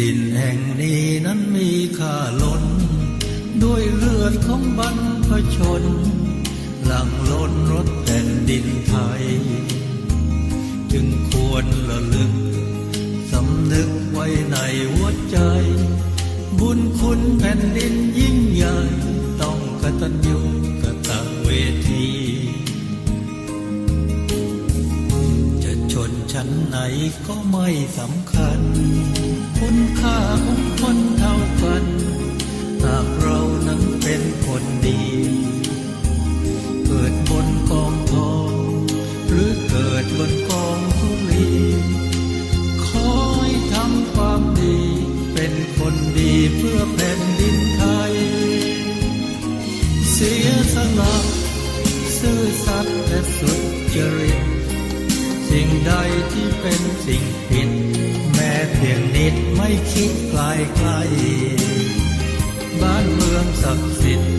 ดินแห่งนี้นั้นมีค่าล้น ด้วยเลือดของบรรพชน หลังล้นรถแผ่นดินไทย จึงควรระลึก สำนึกไว้ในหัวใจ บุญคุณแผ่นดินยิ่งใหญ่ ต้องกตัญญูกตเวที จะชนชั้นไหนก็ไม่สำคัญ คุณค่าของคนเท่ากันหากเรานั้นเป็นคนดี สิ่งใดที่เป็นสิ่งผิด แม้เพียงนิดไม่คิดไกลไกล บ้านเมืองศักดิ์สิทธิ์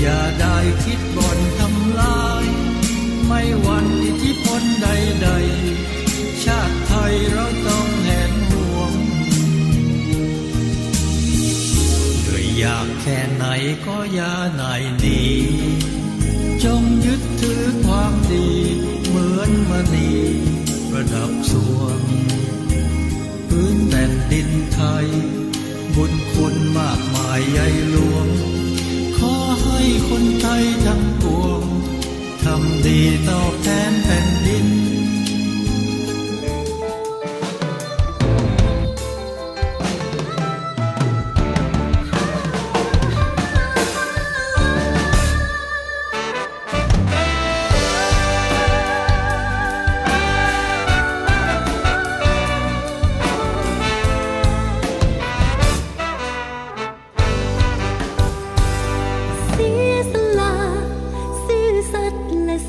อย่าได้คิดบ่อนทำลาย ไม่วันอิทธิพลใดๆ ชาติไทยเราต้องแหนห่วงเหนื่อยอยากแค่ไหนก็อย่านายหนีจงยึดถือความดี บุญคุณมากมายใหญ่หลวง ขอให้คนไทยทั้งปวงทำดีตอบแทน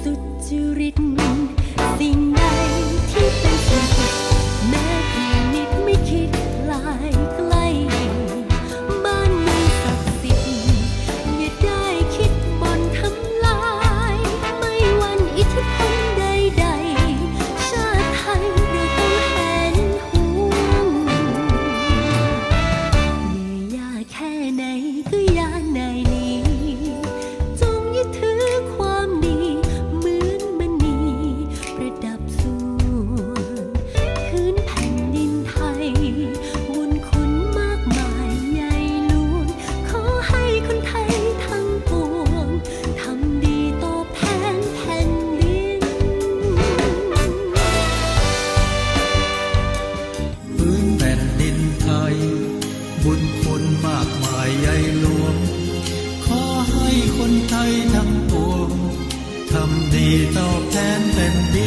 สุจริต ใหญ่หลวง ขอให้คนไทยทั้งปวงทำดีตอบแทนแผ่นดิน